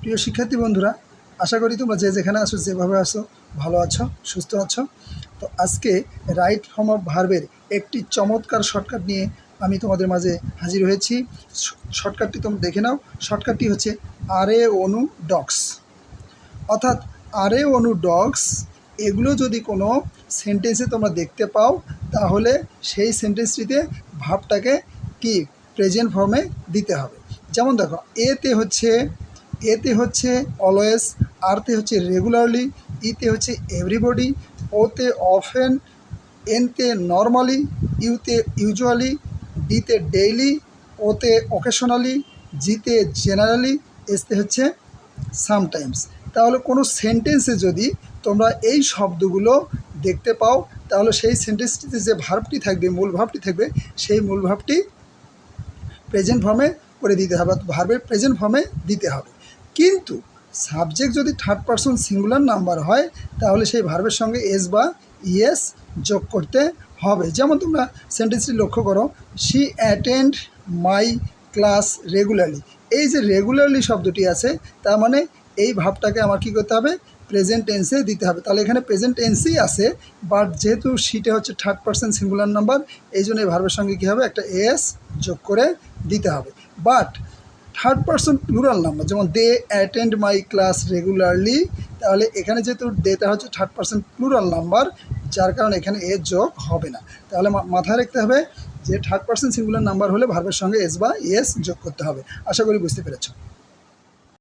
প্রিয় শিক্ষার্থী বন্ধুরা, আশা করি তোমরা যে যেখানে আসো যেভাবে আসো ভালো আছো, সুস্থ আছো। তো আজকে রাইট ফর্ম অফ ভার্বের একটি চমৎকার শর্টকাট নিয়ে আমি তোমাদের মাঝে হাজির হয়েছি। শর্টকাটটি তোমরা দেখে নাও। শর্টকাটটি হচ্ছে আর অনু ডক্স অর্থাৎ আর অনু ডগস এগুলো যদি কোনো সেন্টেন্সে তোমরা দেখতে পাও, তাহলে সেই সেন্টেন্সটিতে ভাবটাকে কি প্রেজেন্ট ফর্মে দিতে হবে। যেমন দেখো, এতে হচ্ছে এতে হচ্ছে অলওয়েজ আরতে হচ্ছে রেগুলারলি ইতে হচ্ছে এভরিবডি ওতে অফেন এনতে নর্মালি ইউতে ইউজুয়ালি ডিতে ডেইলি ওতে অকেশনালি জিতে জেনারেলি এসতে হচ্ছে সামটাইমস তাহলে কোনো সেন্টেন্সে যদি তোমরা এই শব্দগুলো দেখতে পাও, তাহলে সেই সেন্টেন্সটিতে যে ভার্বটি থাকবে, মূল ভাবটি থাকবে, সেই মূল ভাবটি প্রেজেন্ট ফর্মে করে দিতে হবে ভার্বের প্রেজেন্ট ফর্মে দিতে হবে। কিন্তু সাবজেক্ট যদি থার্ড পারসন সিঙ্গুলার নাম্বার হয়, তাহলে সেই ভার্বের সঙ্গে এস বা ইএস যোগ করতে হবে। যেমন তোমরা সেন্টেন্সটি লক্ষ্য করো she attend my class regularly এই যে রেগুলারলি শব্দটি আছে, তার মানে এই ভাবটাকে আমার কী করতে হবে? প্রেজেন্ট টেন্সে দিতে হবে। তাহলে এখানে প্রেজেন্ট টেন্সই আছে বাট যেহেতু সিটে হচ্ছে থার্ড পার্সেন্ট সিঙ্গুলার নাম্বার এই জন্য এই ভার্বের সঙ্গে কী হবে? একটা এস যোগ করে দিতে হবে। But third person plural number যেমন they attend my class regularly, তাহলে এখানে যেহেতু দেটা হচ্ছে থার্ড পার্সন প্লুরাল নাম্বার যার কারণে এখানে এ যোগ হবে না। তাহলে মাথায় রাখতে হবে যে থার্ড পার্সন সিঙ্গুলার নাম্বার হলে ভার্বের সঙ্গে এস বা এস যোগ করতে হবে। আশা করি বুঝতে পেরেছ।